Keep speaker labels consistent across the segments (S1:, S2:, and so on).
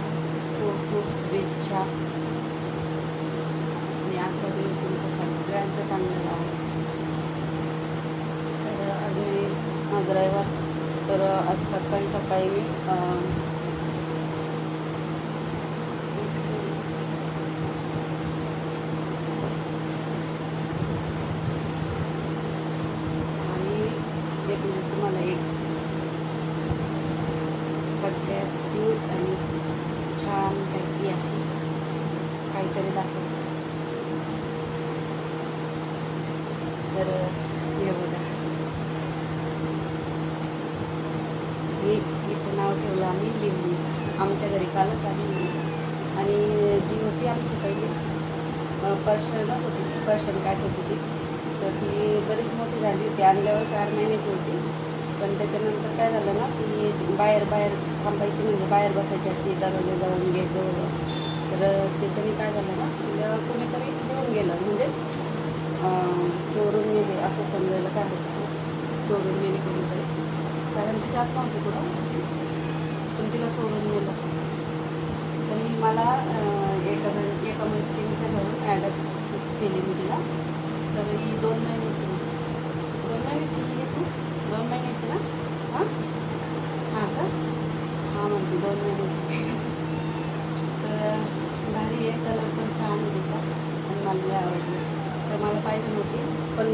S1: खूप खूप शुभेच्छा. आणि आजचा दिवस तुमचा सगळ्यांचा चांगला जावा तर आज मी आज रविवार. तर आज सकाळी सकाळी मी आणि एक म्हणजे तुम्हाला एक सगळ्यात क्यूट आणि पैकी अशी काहीतरी दाखव तर हे बघा मी हिचं नाव ठेवलं आम्ही लिवली आमच्या घरी कालच आली आणि जी होती आमची पहिली पर्शनच होती ती पर्शन काट होती ती तर ती बरीच मोठी झाली होती आणल्यावर चार महिन्याची होती पण त्याच्यानंतर काय झालं ना ती बाहेर बाहेर थांबायची म्हणजे बाहेर बसायची अशी दरवाजे जाऊन गेट जवळ. तर त्याच्याने काय झालं ना कुणीतरी कोणीतरी घेऊन गेलं. म्हणजे चोरून नेले असं समजायला काय होतं चोरून नेले कोणीतरी. कारण ती जात नव्हती कुठं पण तिला चोरून नेलं. तरी मला एका एका मैत्रिणीच्या घरून ॲडप्ट केली मी तिला. तर ही दोन महिन्याची होती. दोन महिन्याची ही आहे तू दोन महिन्याची ना हां हां का हां म्हणते दोन महिन्याची तर भारी आहे कलर पण छान आहे तिचा आणि मला लई आवडली तर मला पाहिजे नव्हती पण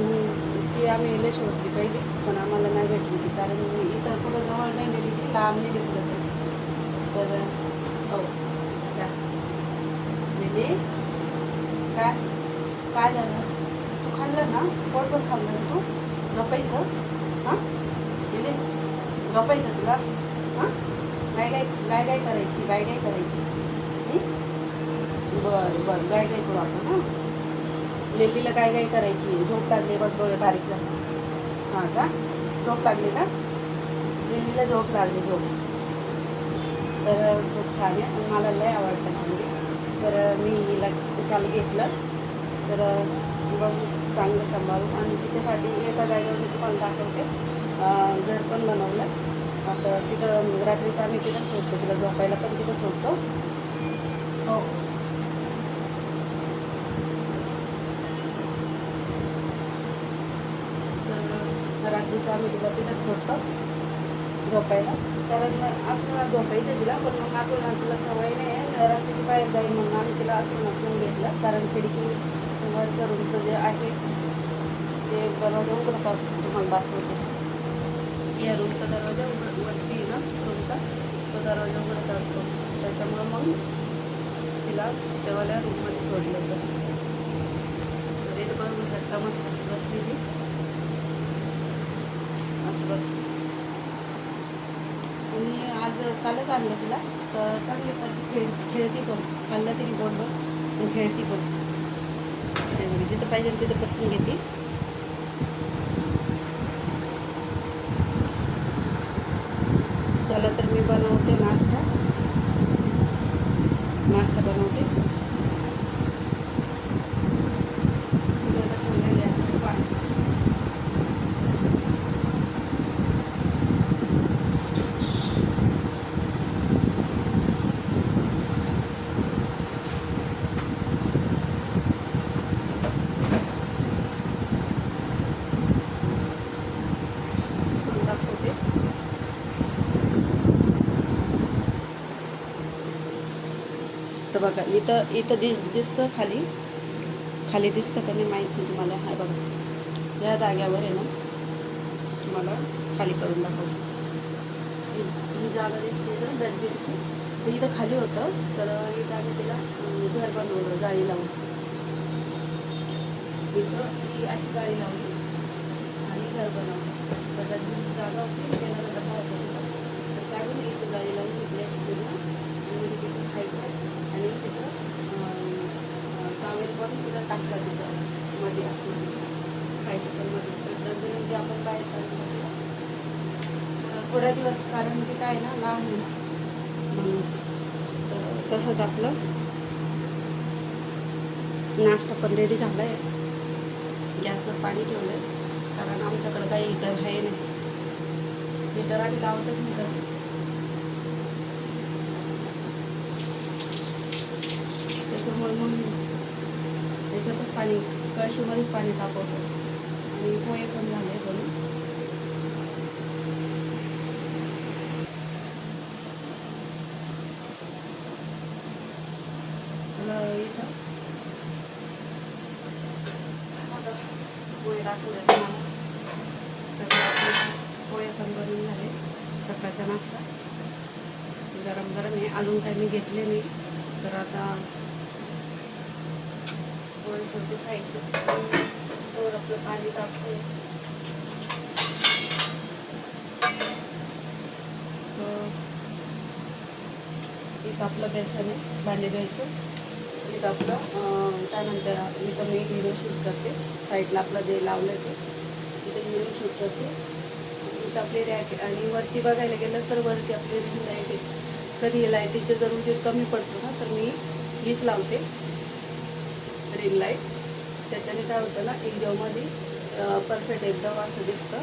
S1: ती आम्ही लय शोधली पहिली पण आम्हाला नाही भेटली ती कारण इथं कुठं जवळ नाही नेली ती लांब नेली कुठं तरी तर हो या नेली काय काय झालं तू खाल्लं ना पोटभर तू? झोपायचं? हां? दिले? झोपायचं तुला? हां? गाय गाय गाय गाय करायची. गाय गाय करायची बरं बरं. गाय गाय करू आपण हां? लेलीला गाय गाय करायची. झोप लागली बघ डोळे बारीक हां का? झोप लागली का? लेलीला झोप लागली झोप. तर खूप छान आहे आणि मला लय आवडतं म्हणजे. तर मी हिला काल घेतलं. तर बघ चांगलं सांभाळून आणि तिच्यासाठी एका जागेवर मी तुम्हाला दाखवते. घर पण बनवलं. आता तिथं रात्रीचं आम्ही तिथं सोडतो तिला झोपायला पण तिथं सोडतो. हो. तर रात्रीचं आम्ही तिला तिथंच सोडतो झोपायला. कारण आपल्याला झोपायचं तिला पण मग आपण तिला सवय नाही आहे. रात्रीची बाहेर जाईल म्हणून आम्ही तिला आपण आपण घेतलं. कारण खिडकी वरचं रूमचं जे आहे ते दरवाजा उघडत असतो तुम्हाला दाखवते. या रूमचा दरवाजा उघड वरती ना रूमचा तो दरवाजा उघडत असतो. त्याच्यामुळं मग तिला तिच्यावाल्या रूममध्ये सोडलं होतं. रेड इथं बघू शकता मस्त अशी बसली ती अशी बसली. आणि आज कालच आणलं तिला. तर चांगली पण खेळ खेळती पण. खाल्लं तरी बोललं पण खेळती पण. तिथं जिथं पाहिजे तिथं बसून घेते. तर मी बनवते नाश्ता. नाश्ता बनवते मी आता ठेवलेलं आहे असं पाणी. पण दाखवते तर बघा इथं इथं दि दिसतं खाली. खाली दिसतं का नाही माहीत नाही तुम्हाला. हाय बघा. या जाग्यावर आहे ना तुम्हाला खाली करून दाखवतो. ही ही जागा दिसते ना डस्टबिनची तर इथं खाली होतं तर इथं आम्ही तिला घर बनवलं जाळी लावून. इथं ही अशी जाळी लावली आणि घर बनवलं. तर डस्टबिनची जागा होती त्याला डबा होता तिथं. तर काढून इथं जाळी लावून घेतली अशी पूर्ण आणि तिचं खायचं आणि तिचं आपण तुला तिथं टाकतात तिथं मध्ये आपण खायचं पण मध्ये. तर डस्टबिन आपण बाहेर काढून तिला. थोड्या दिवस कारण ते काय ना लहान म्हणून तर तसंच आपलं. नाश्ता पण रेडी झाला आहे गॅसवर पाणी ठेवलं आहे कारण आमच्याकडं काही हिटर आहे नाही. हिटर आम्ही लावतच नाही कधी त्याच्यामुळे मग त्याच्यातच पाणी कळशीमध्येच पाणी तापवतो. आणि पोहे पण झाले बनून. पोहे दाखवले तर पोहे पण बनवून झाले. सकाळचा नाश्ता. गरम गरम आहे. अजून काही मी घेतले नाही. तर आता पोहे थोडे साईड आपलं पाणी तापतंय एक इथं आपलं बेसन आहे भांडे घ्यायचं. एक आपलं त्यानंतर त्यानंतर इथं मी हिरो शूट करते. साईडला आपलं जे लावलं ते. इथं हिरो शूट करते. इथं आपली रॅक आणि वरती बघायला गेलं तर वरती आपली रिंग लाइट आहे. कधी लाईटीचं जर उजेड कमी पडतो ना तर मी हीच लावते. रिंग लाइट त्याच्याने काय होतं ना व्हिडिओमध्ये परफेक्ट एकदम असं दिसतं.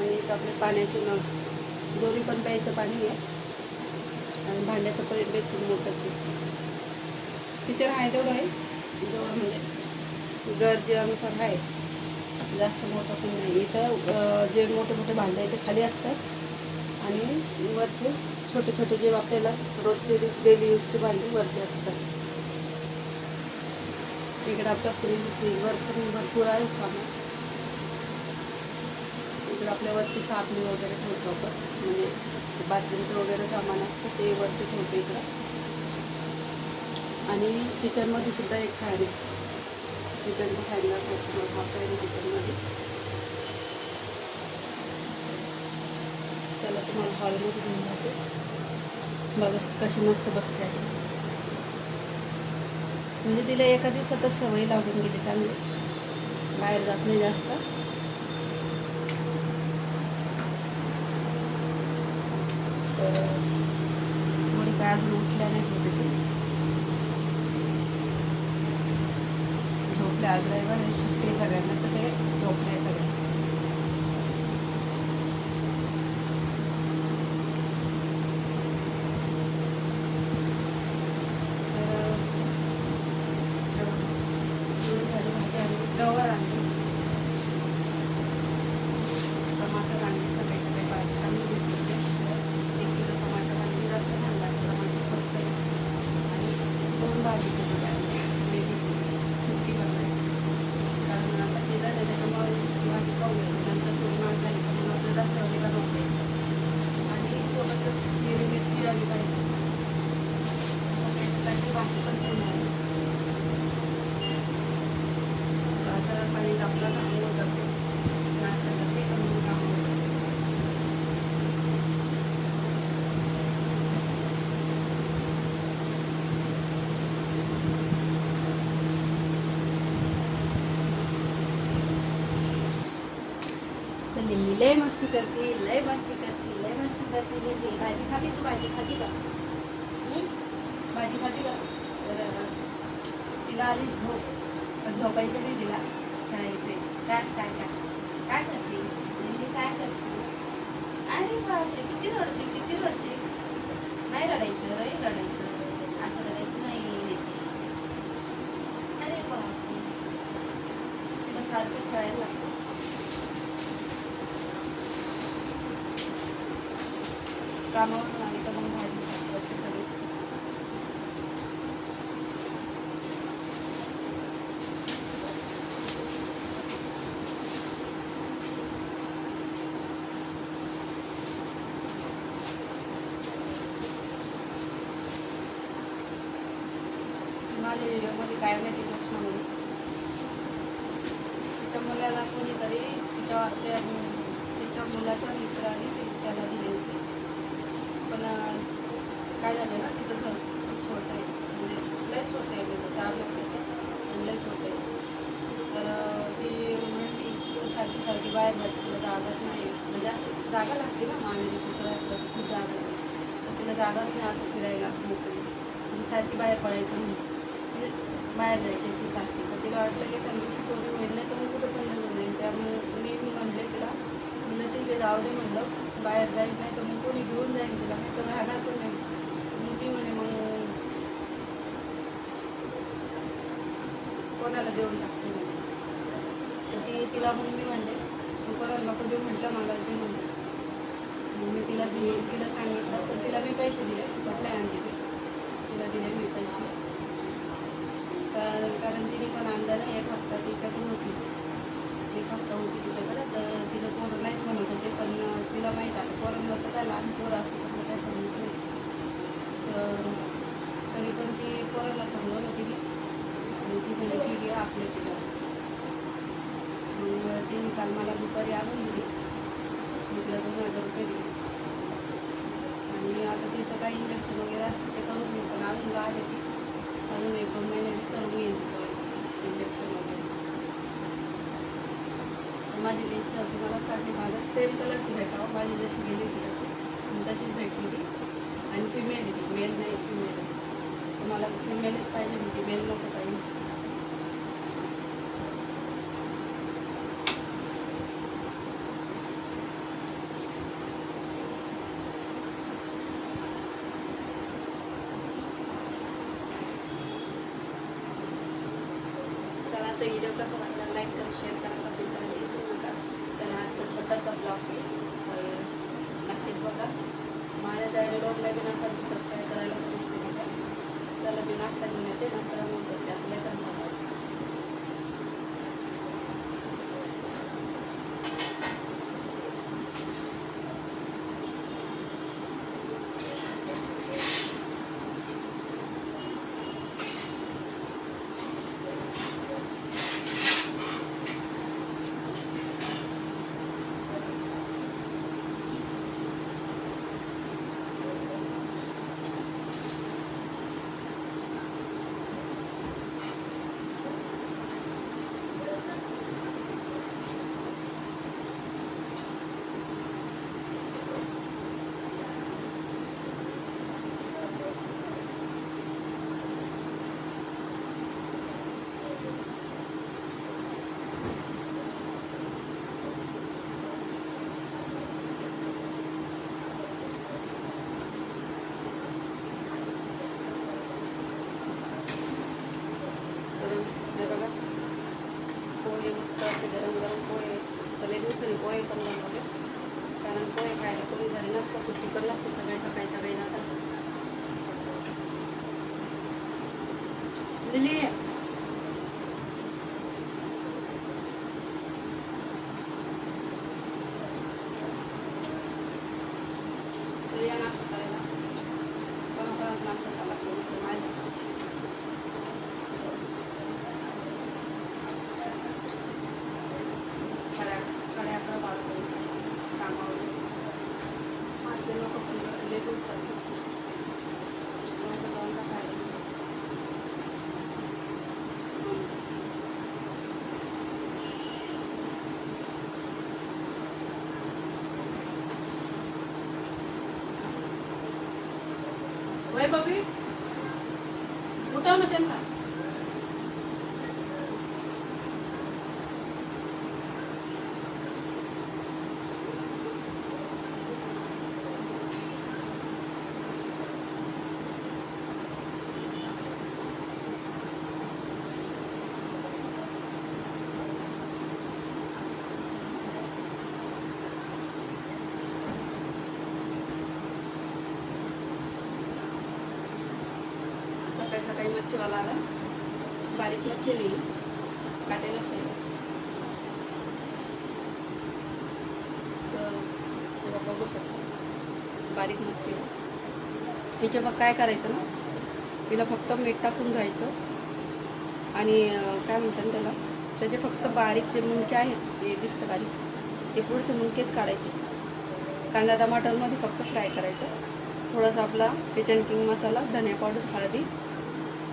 S1: आणि इथं आपले पाण्याचे नळ. दोन्ही पण प्यायचं पाणी आहे. आणि भांड्याचं पण एक बेसिन मोठंच आहे. किचन आहे तेवढं आहे. जेवढं म्हणजे गरजेनुसार आहे. जास्त मोठं पण नाही. इथं जे मोठे मोठे भांडे आहे ते खाली असतात. आणि वरचे छोटे छोटे जे आपल्याला रोजचे डेली यूजचे भांडे वरती असतात. इकडे आपल्या फ्रीज भरपूर भरपूर आहे सामान इकडे आपल्यावरती साबणी वगैरे ठेवतो आपण. म्हणजे बाथरूमचं वगैरे सामान असतं ते वरती ठेवतो इकडं. आणि किचनमध्ये सुद्धा एक फॅन किचनच्या किचनचं फॅनला किचनमध्ये. चला तुम्हाला हॉलमध्ये घेऊन जाते. बघा कशी मस्त बसते अशी. म्हणजे तिला एका दिवसातच सवय लागून गेली चांगली. बाहेर जात नाही जास्त. तर थोडी काय अजून उठल्या नाही होते ती झोपल्या आज रविवार आहे, सुट्टी सगळ्यांना तर ते झोपले सगळे गवर आणली टमाटर आणले सगळे सगळे भाजी चांगली घेतली होती एक किलो टमाटर आणली जास्त आणला टमाटर स्वस्त आहे आणि दोन भाजी केली आणली मेथीची सुकी बनवायची कारण आता शेजार आहे त्याच्यामुळे भाजी खाऊ घ्यायची नंतर थोडी महाग झाली तर मग आपल्याला रस्त्यावरती बनवते आणि सोबतच हिरवी मिरची आली पाहिजे सगळ्याची भाजी पण घेऊन आली आता पाणी आपलं काम करते नाश्ता करते पण मग काम करते तर लिल्ली लय मस्ती करते लय मस्ती करते लय मस्ती करते. लिल्ली भाजी खाती तू भाजी खाती का? भाजी खाती का? तिला आली झोप. पण झोपायचं नाही तिला. खेळायचे काय काय काय? काय करते? लिल्ली काय करते? अरे बापरे किती रडते किती रडते. नाही रडायचं रे रडायचं. असं रडायचं नाही. अरे बापरे. तिला सारखं खेळायला लागतं. कामावरून आली तर मग भाजी साफ सगळी. माझ्या व्हिडिओमध्ये काय माहिती प्रश्न म्हणून? तिच्या मुलाला कोणीतरी तिच्या त्या तिच्या मुलाचा मित्राने आणि त्याला पण काय झालं ना तिचं घर खूप छोटं आहे. म्हणजे लय छोटं आहे त्याचं चार लोक येते आणि लय छोटं आहे. तर ती म्हणली सारखी सारखी बाहेर जाते तुला जागाच नाही म्हणजे असं जागा लागते ना मागणी कुठं खूप जागा तर तिला जागाच नाही असं फिरायला मोकळी म्हणजे सारखी बाहेर पडायचं म्हणते म्हणजे बाहेर जायची अशी सारखी. तर तिला वाटलं की त्यांची चोरी होईल नाही तर मग कुठं पण नाही त्यामुळे मी मी म्हणले तिला म्हणलं ठीक आहे जाऊ दे म्हणलं. बाहेर जायचं नाही कोणी घेऊन जाईल तिला नाही तर राहणार पण नाही. मग ती म्हणे मग कोणाला देऊन टाकते तर ती तिला मग मी म्हणले तू कोणाला नको देऊ म्हटलं मला ते म्हणले मग मी तिला दिले तिला सांगितलं तर तिला मी पैसे दिले कुठल्या आणि तिला दिले मी पैसे. तर- कारण तिने पण अंदाज एक हप्ता तिच्याकडून होती. एक हप्ता होती तिच्याकडे तर तिचं पोरं नाहीच म्हणत होते. काय लहान पोर असतं काय सांगितलं तर तरी पण ती पोराला समजवलं तिने. आणि ती म्हणजे ठीक आहे आपल्या तिला मग तिने काल मला दुपारी आणून दिली. तिला दोन हजार रुपये दिले. आणि आता तिचं काही इंजेक्शन वगैरे असतं ते करून घेऊ. पण अजून आहे ती. अजून एक दोन महिन्याने करून येईल तिचं इंजेक्शन वगैरे. माझी इच्छा होती मला चांगली माझं सेम कलर्स भेटावं. माझी जे गेली होती तशी आणि तशीच भेटली ती आणि फिमेल आहे ती मेल नाही फिमेल आहे मला फिमेलच पाहिजे होती मेल नको पाहिजे चला तर व्हिडिओ कसा वाटला लाईक करा शेअर करा कमेंट करा विसरू नका तर आजचा छोटासा ब्लॉग आहे नक्कीच बघा माझ्या जायला नवीन असाल तर सबस्क्राईब करायला पण विसरू नका चला मी नाश्ता घेऊन येते नंतर मग करते आपल्या करणार तर हे बघा पोहे मस्त असे गरम गरम पोहे भले दिवसाने पोहे पण बनवले. कारण पोहे खायला कोणी घरी नसतं सुट्टी पण नसते सगळे सकाळी सकाळी जातात. लिली तर या नाश्ता करायला कोणाकोणाच नाश्ता झाला कोणी माझ्या साडे साडे अकरा बारा कामावर माझे लोक पण लेट उठतात लवकर जाऊन टाकायला वय बबी उठव ना त्यांना सकाळी सकाळी मच्छीवाला आला. बारीक मच्छी नाही काटेलच नाही तर बघू शकता. बारीक मच्छी हिच्या मग काय करायचं ना? हिला फक्त मीठ टाकून घ्यायचं. आणि काय म्हणतात त्याला? त्याचे फक्त बारीक जे मुंडके आहेत ते दिसतं बारीक. ते पुढचे मुंडकेच काढायचे. कांदा टमाटरमध्ये फक्त फ्राय करायचं. थोडासा आपला किचन किंग मसाला धनिया पावडर हळदी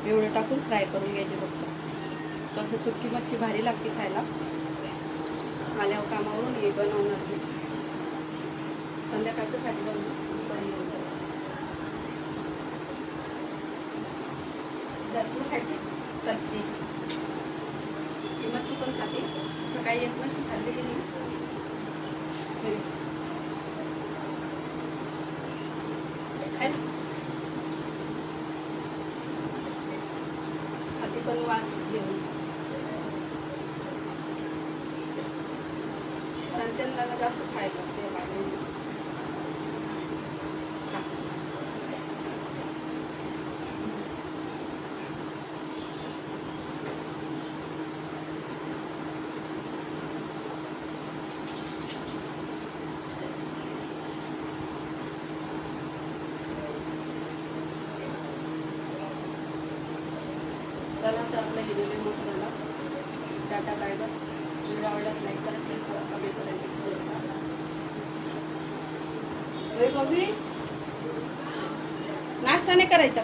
S1: एवढं टाकून फ्राय करून घ्यायचे फक्त. तसं सुकी मच्छी भारी लागते खायला. आल्यावर कामावरून हे बनवणार मी. संध्याकाळचं साठी बनवून दुपारी येऊन घरपूर खायची? चलते ही मच्छी पण खाते. सकाळी एक मच्छी खाल्ली की नाही? वास घेऊन.
S2: कारण त्यांना जास्त खायला लागते. माझे चला तर आपला व्हिडिओ मोठं झाला टाटा बाय बाय व्हिडिओ आवडल्यास लाईक करा शेअर करा कमेंट करा विसरू नका मम्मी नाश्ता नाही करायचा